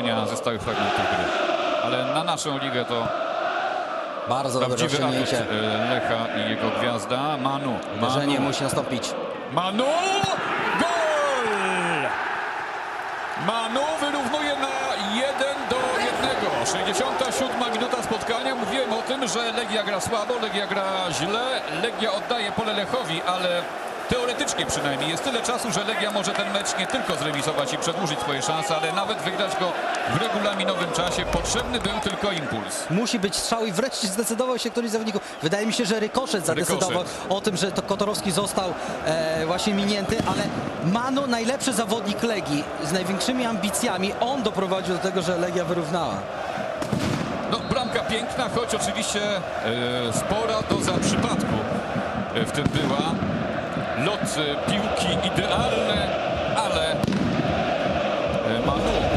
ze stałych fragmentów gry. Ale na naszą ligę to Bardzo prawdziwy atut e, Lecha i jego gwiazda Manu. Manu. musi nastąpić. Manu! Gol! Manu wyrównuje na 1 do 1. 67 minuta spotkania. Mówiłem o tym, że Legia gra słabo, Legia gra źle. Legia oddaje pole Lechowi, ale teoretycznie przynajmniej jest tyle czasu, że Legia może ten mecz nie tylko zremisować i przedłużyć swoje szanse, ale nawet wygrać go w regulaminowym czasie. Potrzebny był tylko impuls. Musi być strzał i wreszcie zdecydował się któryś z zawodników. Wydaje mi się, że Rykoszet zadecydował Rykoszet. o tym, że to Kotorowski został e, właśnie minięty, ale Manu, najlepszy zawodnik Legii z największymi ambicjami, on doprowadził do tego, że Legia wyrównała. No, bramka piękna, choć oczywiście e, spora doza przypadku e, w tym była lot piłki idealny, ale e, Manu.